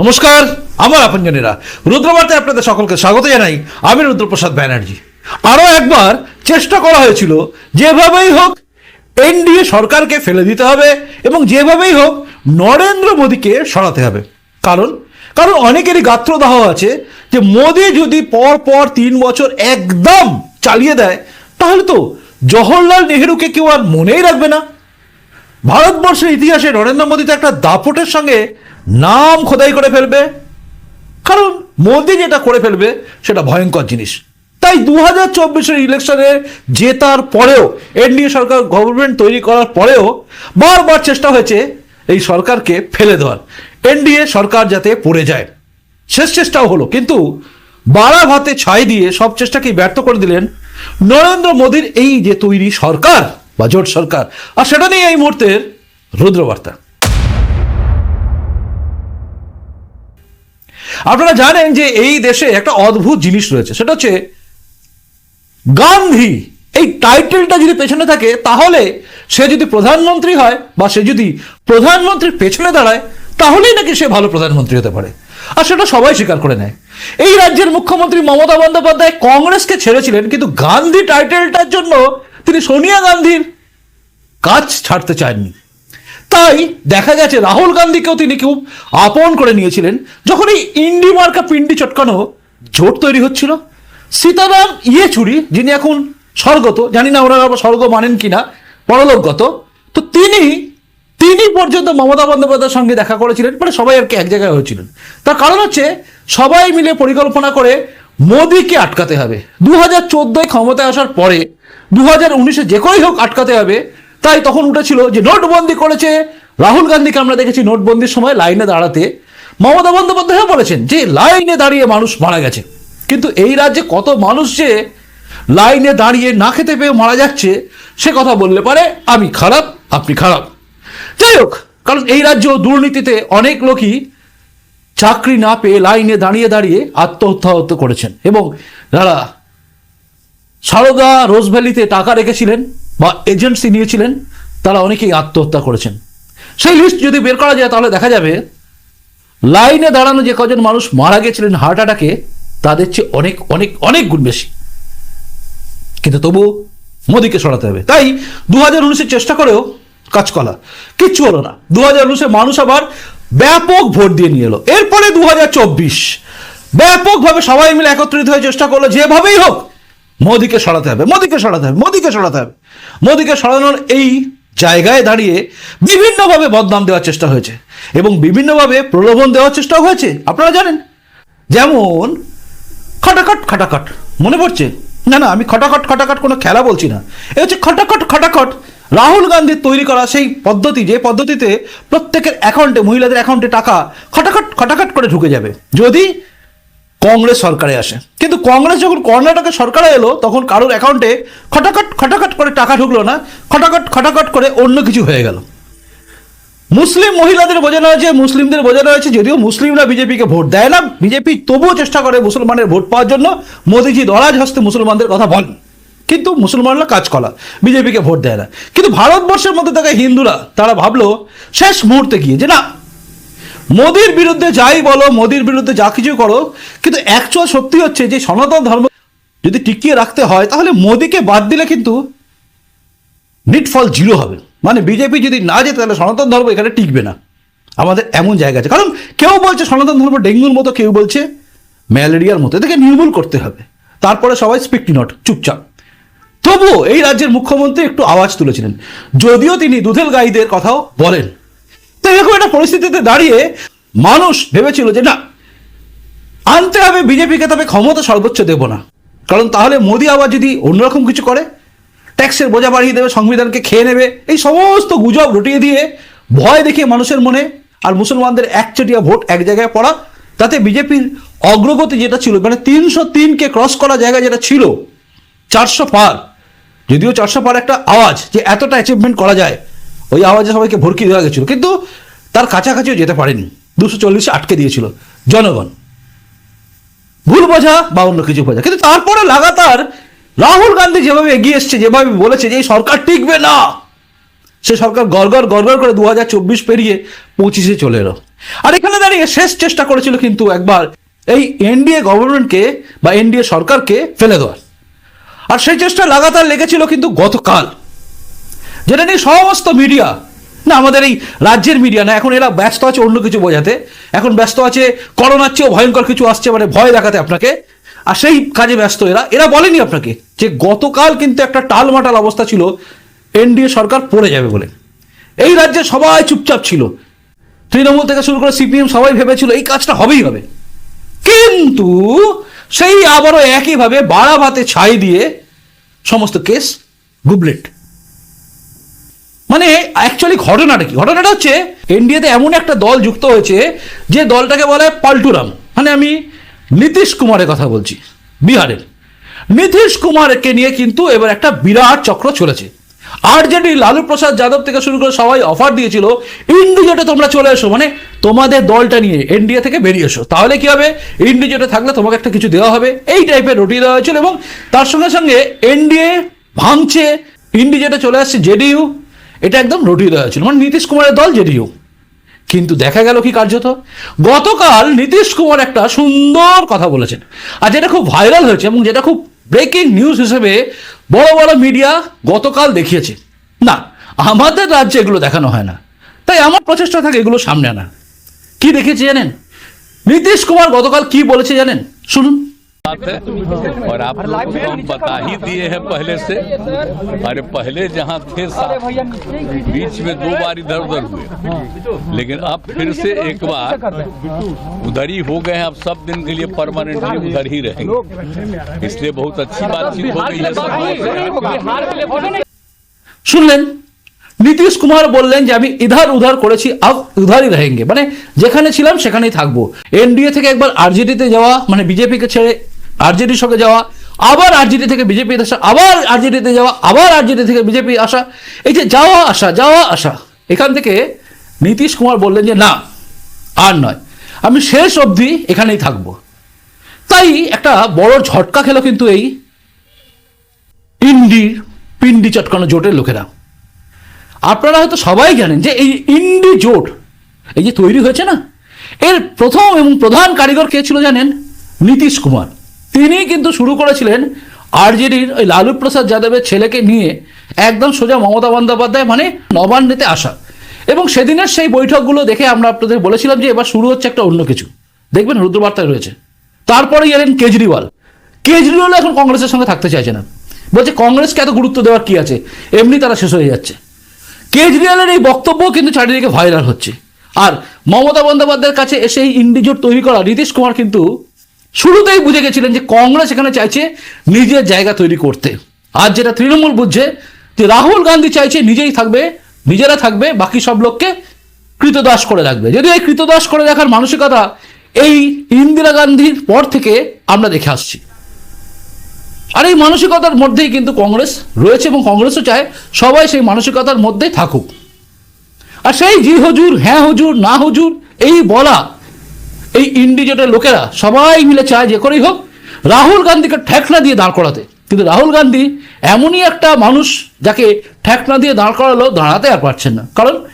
নমস্কার, আমার আপনজনেরা। রুদ্রবার্তায় আপনাদের সকলকে স্বাগত জানাই। আমি রুদ্রপ্রসাদ ব্যানার্জি। আরও একবার চেষ্টা করা হয়েছিল, যেভাবেই হোক এনডিএ সরকারকে ফেলে দিতে হবে এবং যেভাবেই হোক নরেন্দ্র মোদীকে সরাতে হবে। কারণ কারণ অনেকেরই গাত্রদাহ আছে যে মোদী যদি পর পর তিন বছর একদম চালিয়ে দেয়, তাহলে তো জওহরলাল নেহেরুকে কেউ আর মনেই রাখবে না। ভারতবর্ষের ইতিহাসে নরেন্দ্র মোদী তো একটা দাপটের সঙ্গে নাম খোদাই করে ফেলবে। কারণ মোদী যেটা করে ফেলবে, সেটা ভয়ঙ্কর জিনিস। তাই দু হাজার চব্বিশের ইলেকশনে জেতার পরেও এনডিএ সরকার গভর্নমেন্ট তৈরি করার পরেও বারবার চেষ্টা হয়েছে এই সরকারকে ফেলে দেওয়ার। এনডিএ সরকার যাতে পড়ে যায়। শেষ চেষ্টাও হলো। কিন্তু বাড়া ভাতে ছাই দিয়ে সব চেষ্টাকেই ব্যর্থ করে দিলেন নরেন্দ্র মোদীর এই যে তৈরি সরকার বা জোট সরকার। আর সেটা নিয়ে এই মুহূর্তের রুদ্রবার্তা। আপনারা জানেন যে এই দেশে একটা অদ্ভুত জিনিস রয়েছে, সেটা হচ্ছে গান্ধী, এই টাইটেলটা যদি পেছনে থাকে, তাহলে সে যদি প্রধানমন্ত্রী হয় বা সে যদি প্রধানমন্ত্রীর পেছনে দাঁড়ায়, তাহলেই নাকি সে ভালো প্রধানমন্ত্রী হতে পারে। আর সেটা সবাই স্বীকার করে নেয়। এই রাজ্যের মুখ্যমন্ত্রী মমতা বন্দ্যোপাধ্যায় কংগ্রেসকে ছেড়েছিলেন, কিন্তু গান্ধী টাইটেলটার জন্য তিনি সোনিয়া গান্ধীর কাজ ছাড়তে চাননি। তাই দেখা গেছে রাহুল গান্ধীকেও তিনি খুব আপন করে নিয়েছিলেন। যখন এই ইন্ডি মার্কা পিন্ডি চটকানো জোট তৈরি হচ্ছিল, সীতারাম ইয়েচুরি, যিনি এখন স্বর্গত, জানি না ওনারা স্বর্গ মানেন কিনা, পরলোকগত, তো তিনি তিনি পর্যন্ত মমতা বন্দ্যোপাধ্যায়ের সঙ্গে দেখা করেছিলেন মানে সবাই আর কি এক জায়গায় হয়েছিলেন। তার কারণ হচ্ছে, সবাই মিলে পরিকল্পনা করে মোদীকে আটকাতে হবে। দু হাজার ক্ষমতায় আসার পরে দু হাজার উনিশে যে করেই হোক আটকাতে হবে তাই তখন উঠেছিল যে নোটবন্দি করেছে রাহুল গান্ধীকে আমরা দেখেছি নোটবন্দির সময় লাইনে দাঁড়াতে মমতা বন্দ্যোপাধ্যায় বলেছেন যে লাইনে দাঁড়িয়ে মানুষ মারা গেছে। কিন্তু এই রাজ্যে কত মানুষ যে লাইনে দাঁড়িয়ে না খেতে পেয়ে মারা যাচ্ছে, সে কথা বললে পারে, আমি খারাপ, আপনি খারাপ। যাই হোক, কারণ এই রাজ্য দুর্নীতিতে অনেক লোকই চাকরি না পেয়ে লাইনে দাঁড়িয়ে দাঁড়িয়ে আত্মহত্যা হত্যা করেছেন। এবং যারা সারদা রোজভ্যালিতে টাকা রেখেছিলেন বা এজেন্সি নিয়েছিলেন, তারা অনেকেই আত্মহত্যা করেছেন। সেই লিস্ট যদি বের করা যায়, তাহলে দেখা যাবে, লাইনে দাঁড়ানো যে কজন মানুষ মারা গেছিলেন হার্ট অ্যাটাকে তাদের চেয়ে অনেক অনেক অনেক গুণ বেশি। কিন্তু তবু মোদীকে সরাতে হবে। তাই দু হাজার উনিশের চেষ্টা করেও কাজ কলা কিচ্ছু হলো না। দু হাজার উনিশে মানুষ আবার ব্যাপক ভোট দিয়ে নিয়ে এলো। এরপরে দু হাজার চব্বিশ। ব্যাপকভাবে সবাই মিলে একত্রিত হয়ে চেষ্টা করল। যেভাবেই হোক, মোদীকে সরাতে হবে, মোদীকে সরাতে হবে, মোদীকে সরাতে হবে। মোদীকে সরানোর এই জায়গায় দাঁড়িয়ে বিভিন্নভাবে বদনাম দেওয়ার চেষ্টা হয়েছে এবং বিভিন্নভাবে প্রলোভন দেওয়ার চেষ্টা হয়েছে। আপনারা জানেন? যেমন খটাখট খটাখট, মনে পড়ছে? না না, আমি খটাখট খটাখট কোনো খেলা বলছি না। এ হচ্ছে খটাখট খটাখট রাহুল গান্ধীর তৈরি করা সেই পদ্ধতি, যে পদ্ধতিতে প্রত্যেকের অ্যাকাউন্টে মহিলাদের অ্যাকাউন্টে টাকা খটাখট খটাখট করে ঢুকে যাবে। যদি কংগ্রেস সরকারে আসে। কিন্তু কংগ্রেস যখন কর্ণাটকের সরকারে এলো, তখন কারোর অ্যাকাউন্টে খটাখট খটাখট করে টাকা ঢুকলো না, খটাখট খটাখট করে অন্য কিছু হয়ে গেল। মুসলিম মহিলাদের বোঝানো হয়েছে, মুসলিমদের বোঝানো হয়েছে, যদিও মুসলিমরা বিজেপিকে ভোট দেয় না, বিজেপি তবুও চেষ্টা করে মুসলমানের ভোট পাওয়ার জন্য। মোদিজি দরাজ হস্তে মুসলমানদের কথা বলেন। কিন্তু মুসলমানরা কাজ করা বিজেপিকে ভোট দেয় না। কিন্তু ভারতবর্ষের মধ্যে থাকা হিন্দুরা, তারা ভাবলো, শেষ মুহূর্তে গিয়ে যে না মোদির বিরুদ্ধে যাই বলো, মোদির বিরুদ্ধে যা কিছু করো, কিন্তু অ্যাকচুয়াল সত্যি হচ্ছে যে সনাতন ধর্ম যদি টিকিয়ে রাখতে হয়, তাহলে মোদিকে বাদ দিলে কিন্তু নিটফল জিরো হবে। মানে বিজেপি যদি না যেতে তাহলে সনাতন ধর্ম এখানে টিকবে না। আমাদের এমন জায়গা আছে। কারণ কেউ বলছে সনাতন ধর্ম ডেঙ্গুর মতো, কেউ বলছে ম্যালেরিয়ার মতো। এদেরকে নির্মূল করতে হবে। তারপরে সবাই স্পিকটি নট চুপচাপ। তবুও এই রাজ্যের মুখ্যমন্ত্রী একটু আওয়াজ তুলেছিলেন। যদিও তিনি দুধেল গাইদের কথাও বলেন। এরকম একটা পরিস্থিতিতে দাঁড়িয়ে মানুষ ভেবেছিল যে না, আনতে হবে বিজেপিকে, তবে ক্ষমতা সর্বোচ্চ দেব না। কারণ তাহলে মোদি আবার যদি অন্যরকম কিছু করে, ট্যাক্সের বোঝা বাড়িয়ে দেবে, সংবিধানকে খেয়ে নেবে, এই সমস্ত গুজব রটিয়ে দিয়ে ভয় দেখিয়ে মানুষের মনে আর মুসলমানদের একচেটিয়া ভোট এক জায়গায় পড়া, তাতে বিজেপির অগ্রগতি যেটা ছিল মানে তিনশো তিনকে ক্রস করা জায়গা যেটা ছিল, চারশো পার, যদিও চারশো পার একটা আওয়াজ যে এতটা অ্যাচিভমেন্ট করা যায় ওই আওয়াজে সবাইকে ভরকি দেওয়া গেছিল। কিন্তু তার কাছাকাছিও যেতে পারেনি। দুশো চল্লিশে আটকে দিয়েছিল। জনগণ। ভুল বোঝা বা অন্য কিছু বোঝা। কিন্তু তারপরে লাগাতার রাহুল গান্ধী যেভাবে এগিয়ে এসছে, যেভাবে বলেছে যে এই সরকার টিকবে না, সে সরকার গড়গড় গড়গড় করে দু হাজার চব্বিশ পেরিয়ে পঁচিশে চলে এলো। আর এখানে দাঁড়িয়ে শেষ চেষ্টা করেছিল কিন্তু একবার এই এনডিএ গভর্নমেন্টকে বা এনডিএ সরকারকে ফেলে দেওয়ার। আর সেই চেষ্টা লাগাতার লেগেছিল কিন্তু গতকাল। যেটা নিয়ে সমস্ত মিডিয়া না আমাদের এই রাজ্যের মিডিয়া না, এখন এরা ব্যস্ত আছে অন্য কিছু বোঝাতে। এখন ব্যস্ত আছে করোনার চেয়েও ভয়ঙ্কর কিছু আসছে মানে ভয় দেখাতে আপনাকে। আর সেই কাজে ব্যস্ত এরা। এরা বলেনি আপনাকে যে গতকাল কিন্তু একটা টালমাটাল অবস্থা ছিল, এনডিএ সরকার পড়ে যাবে বলে। এই রাজ্যে সবাই চুপচাপ ছিল। তৃণমূল থেকে শুরু করে সিপিএম সবাই ভেবেছিল এই কাজটা হবেই হবে। কিন্তু সেই আবারও একইভাবে বাড়া ভাতে ছাই দিয়ে সমস্ত কেস গুবলেট। মানে অ্যাকচুয়ালি ঘটনাটা কি? ঘটনাটা হচ্ছে এনডিএতে এমন একটা দল যুক্ত হয়েছে যে দলটাকে বলে পাল্টুরাম। মানে আমি নীতিশ কুমারের কথা বলছি, বিহারের। নীতিশ কুমারকে নিয়ে কিন্তু এবার একটা বিরাট চক্র চলেছে। আরজেডি, লালু প্রসাদ যাদব থেকে শুরু করে সবাই অফার দিয়েছিল ইন্ডিজোটে তোমরা চলে এসো। মানে তোমাদের দলটা নিয়ে এনডিএ থেকে বেরিয়ে এসো। তাহলে কি হবে? ইন্ডিজোটে থাকলে তোমাকে একটা কিছু দেওয়া হবে। এই টাইপের রুটি দেওয়া হয়েছিল এবং তার সঙ্গে সঙ্গে এনডিএ ভাঙছে। ইন্ডিজোটে চলে আসছে জেডিইউ এটা একদম রটিয়ে দেওয়া হয়েছিল। মানে নীতিশ কুমারের দল জেডিইউ কিন্তু দেখা গেল কি কার্যত? গতকাল নীতিশ কুমার একটা সুন্দর কথা বলেছেন। আর যেটা খুব ভাইরাল হয়েছে এবং যেটা খুব ব্রেকিং নিউজ হিসেবে বড় বড় মিডিয়া গতকাল দেখিয়েছে। না, আমাদের রাজ্যে এগুলো দেখানো হয় না। তাই আমার প্রচেষ্টা থাকে এগুলো সামনে আনা। কি দেখেছি জানেন? নীতিশ কুমার গতকাল কি বলেছে জানেন? শুনুন। बात है और आप लोगों को हम बता ही दिए हैं पहले से अरे पहले जहाँ थे साथ बीच में दो बार इधर उधर हुए लेकिन अब फिर से एक बार उधर ही हो गए हैं अब सब दिन के लिए परमानेंटली उधर ही रहेंगे इसलिए बहुत अच्छी बातचीत हो गई है सब लोगों से। শুনলেন নীতিশ কুমার বললেন যে আমি ইধার উধার করেছি আব উধারই रहेंगे মানে যেখানে ছিলাম সেখানেই থাকবো এনডিএ থেকে একবার আরজেডিতে যাওয়া মানে বিজেপিকে ছেড়ে আরজেডির সঙ্গে যাওয়া, আবার আরজেডি থেকে বিজেপি আসা, আবার আরজেডিতে যাওয়া, আবার আরজেডি থেকে বিজেপি আসা। এই যে যাওয়া, আসা যাওয়া, আসা, এখান থেকে নীতিশ কুমার বললেন যে, না, আর নয়। আমি শেষ অবধি এখানেই থাকব। তাই একটা বড় ঝটকা খেলো কিন্তু এই ইন্ডির পিন্ডি চটকানো জোটের লোকেরা। আপনারা হয়তো সবাই জানেন যে এই ইন্ডি জোট, এই যে তৈরি হয়েছে না, এর প্রথম এবং প্রধান কারিগর কে ছিল জানেন? নীতিশ কুমার। তিনি কিন্তু শুরু করেছিলেন আরজেডির ওই লালু প্রসাদ যাদবের ছেলেকে নিয়ে একদম সোজা মমতা বন্দ্যোপাধ্যায় মানে নবান্নেতে আসা। এবং সেদিনের সেই বৈঠকগুলো দেখে আমরা আপনাদের বলেছিলাম যে এবার শুরু হচ্ছে একটা অন্য কিছু। দেখবেন রুদ্রবার্তায় রয়েছে। তারপরে এলেন কেজরিওয়াল। কেজরিওয়াল এখন কংগ্রেসের সঙ্গে থাকতে চাইছে না। বলছে, কংগ্রেসকে এত গুরুত্ব দেওয়ার কি আছে? এমনি তারা শেষ হয়ে যাচ্ছে। কেজরিওয়ালের এই বক্তব্য কিন্তু চারিদিকে ভাইরাল হচ্ছে। আর মমতা বন্দ্যোপাধ্যায়ের কাছে এসে এই ইন্ডিজোট তৈরি করা নীতিশ কুমার কিন্তু শুরুতেই বুঝে গেছিলেন যে কংগ্রেস এখানে চাইছে নিজের জায়গা তৈরি করতে। আর যেটা তৃণমূল বুঝছে যে রাহুল গান্ধী চাইছে নিজেই থাকবে, নিজেরা থাকবে, বাকি সব লোককে কৃতদাস করে রাখবে। যদিও এই কৃতদাস করে রাখার মানসিকতা এই ইন্দিরা গান্ধীর পর থেকে আমরা দেখে আসছি। আর এই মানসিকতার মধ্যেই কিন্তু কংগ্রেস রয়েছে এবং কংগ্রেসও চায় সবাই সেই মানসিকতার মধ্যেই থাকুক। আর সেই জি হুজুর হ্যাঁ হুজুর, না হুজুর, এই বলা এই ইন্ডিজেটের লোকেরা সবাই মিলে চায় যে করেই হোক, রাহুল গান্ধীকে ঠেকনা দিয়ে দাঁড় করাতে। কিন্তু রাহুল গান্ধী এমনই একটা মানুষ যাকে ঠেকনা দিয়ে দাঁড় করালো, দাঁড়াতে আর পারছেন না। কারণ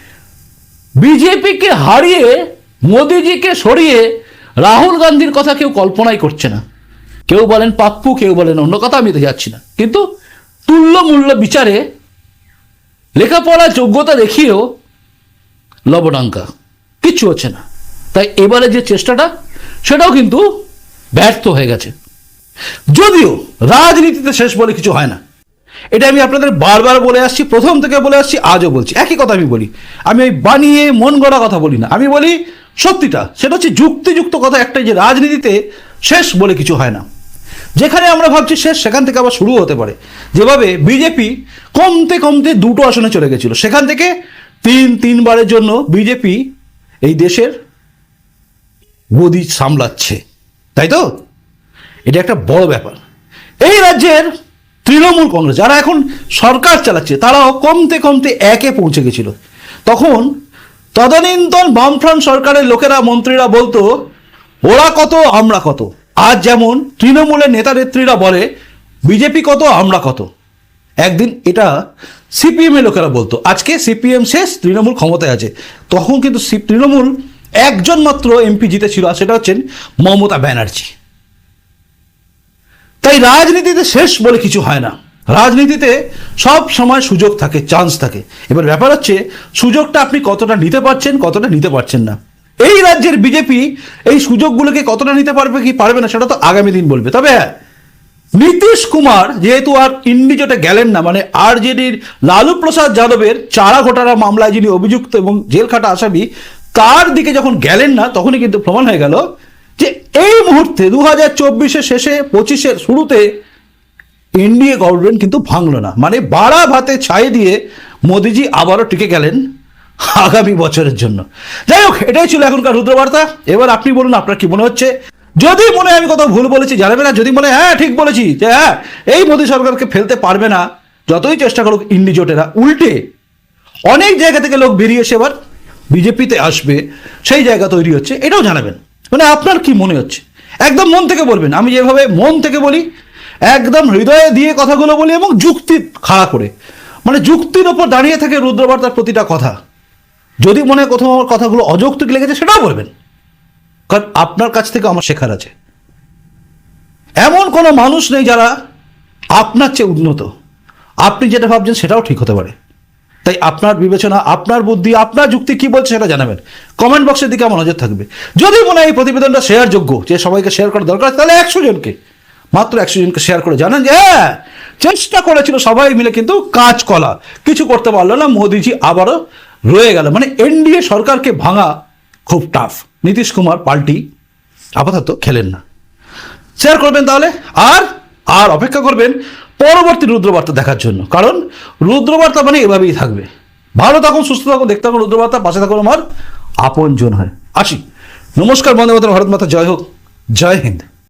বিজেপিকে হারিয়ে, মোদিজিকে সরিয়ে রাহুল গান্ধীর কথা কেউ কল্পনাই করছে না। কেউ বলেন পাপ্পু, কেউ বলেন অন্য কথা, আমি তো যাচ্ছি না। কিন্তু তুল্য মূল্য বিচারে লেখাপড়া যোগ্যতা দেখিয়েও লবণাঙ্কা। কিচ্ছু হচ্ছে না। তাই এবারে যে চেষ্টাটা, সেটাও কিন্তু ব্যর্থ হয়ে গেছে। যদিও রাজনীতিতে শেষ বলে কিছু হয় না। এটা আমি আপনাদের বারবার বলে আসছি, প্রথম থেকে বলে আসছি, আজও বলছি। একই কথা আমি বলি, আমি ওই বানিয়ে মন গড়া কথা বলি না। আমি বলি, সত্যিটা, সেটা হচ্ছে যুক্তিযুক্ত কথা একটাই যে রাজনীতিতে শেষ বলে কিছু হয় না। যেখানে আমরা ভাবছি শেষ, সেখান থেকে আবার শুরু হতে পারে। যেভাবে বিজেপি কমতে কমতে দুটো আসনে চলে গেছিল। সেখান থেকে তিন, তিনবারের জন্য বিজেপি এই দেশের গদি সামলাচ্ছে। তাই তো? এটা একটা বড় ব্যাপার। এই রাজ্যের তৃণমূল কংগ্রেস, যারা এখন সরকার চালাচ্ছে, তারাও কমতে কমতে একে পৌঁছে গেছিল। তখন তদানীন্তন বামফ্রন্ট সরকারের লোকেরা, মন্ত্রীরা বলতো, ওরা কত, আমরা কত? আজ যেমন তৃণমূলের নেতা নেত্রীরা বলে, বিজেপি কত, আমরা কত? একদিন এটা সিপিএম এর লোকেরা বলতো, আজকে সিপিএম শেষ, তৃণমূল ক্ষমতায় আছে। তখন কিন্তু তৃণমূল একজন মাত্র এমপি জিতেছিল, আর সেটা হচ্ছেন মমতা ব্যানার্জি। তাই রাজনীতিতে শেষ বলে কিছু হয় না। রাজনীতিতে সব সময় সুযোগ থাকে চান্স থাকে। এবার ব্যাপার হচ্ছে, সুযোগটা আপনি কতটা নিতে পারছেন, কতটা নিতে পারছেন না। এই রাজ্যের বিজেপি এই সুযোগগুলোকে কতটা নিতে পারবে কি পারবে না, সেটা তো আগামী দিন বলবে। তবে হ্যাঁ নীতিশ কুমার যেহেতু আর ইন্ডিজোটে গেলেন না মানে আরজেডির লালু প্রসাদ যাদবের চারা ঘোটারা মামলায় যিনি অভিযুক্ত এবং জেল খাটা আসামি তার দিকে যখন গেলেন না তখনই কিন্তু প্রমাণ হয়ে গেল যে এই মুহূর্তে দু হাজার চব্বিশের শেষে পঁচিশের শুরুতে এনডিএ গভর্নমেন্ট কিন্তু ভাঙলো না। মানে বাড়া ভাতে ছাই দিয়ে মোদিজি আবারও টিকে গেলেন আগামী বছরের জন্য। যাই হোক এটাই ছিল এখনকার রুদ্রবার্তা। এবার আপনি বলুন আপনার কি মনে হচ্ছে? যদি মনে হয় আমি কোথাও ভুল বলেছি জানাবে না? যদি মনে হয়, ঠিক বলেছি যে হ্যাঁ এই মোদী সরকারকে ফেলতে পারবে না যতই চেষ্টা করুক ইন্ডিজোটেরা উল্টে অনেক জায়গা থেকে লোক বেরিয়ে এসে এবার বিজেপিতে আসবে, সেই জায়গা তৈরি হচ্ছে, এটাও জানাবেন। মানে আপনার কি মনে হচ্ছে? একদম মন থেকে বলবেন। আমি যেভাবে মন থেকে বলি, একদম হৃদয়ে দিয়ে কথাগুলো বলি এবং যুক্তি খাড়া করে। মানে যুক্তির ওপর দাঁড়িয়ে থাকে রুদ্রবার্তার প্রতিটা কথা। যদি মনে কোথাও আমার কথাগুলো অযৌক্তিক লেগেছে, সেটাও বলবেন। কারণ আপনার কাছ থেকে আমার শেখার আছে। এমন কোনো মানুষ নেই যারা আপনার চেয়ে উন্নত। আপনি যেটা ভাবছেন সেটাও ঠিক হতে পারে। তাই আপনার বিবেচনা, আপনার বুদ্ধি, আপনার যুক্তি কি বলছে সেটা জানাবেন। কমেন্ট বক্সের দিকে আমার নজর থাকবে। যদি মনে হয় এই প্রতিবেদনটা শেয়ার যোগ্য, যে সবাইকে শেয়ার করা দরকার তাহলে একশো জনকে, মাত্র একশো জনকে শেয়ার করে জানান যে হ্যাঁ চেষ্টা করেছিল সবাই মিলে কিন্তু কাজ কলা কিছু করতে পারল না, মোদিজি আবারও রয়ে গেল। মানে এনডিএ সরকারকে ভাঙা খুব টাফ নীতিশ কুমার পাল্টি, আপাতত খেলেন না। শেয়ার করবেন তাহলে, আর আর অপেক্ষা করবেন পরবর্তী রুদ্রবার্তা দেখার জন্য। কারণ রুদ্রবার্তা মানে এভাবেই থাকবে। ভালো থাকুন, সুস্থ থাকুন, দেখতে থাকুন রুদ্রবার্তা, পাশে থাকুন আমার আপন জন হয়। আসি। নমস্কার মাতরম, ভারত মাতা, জয় হোক। জয় হিন্দ।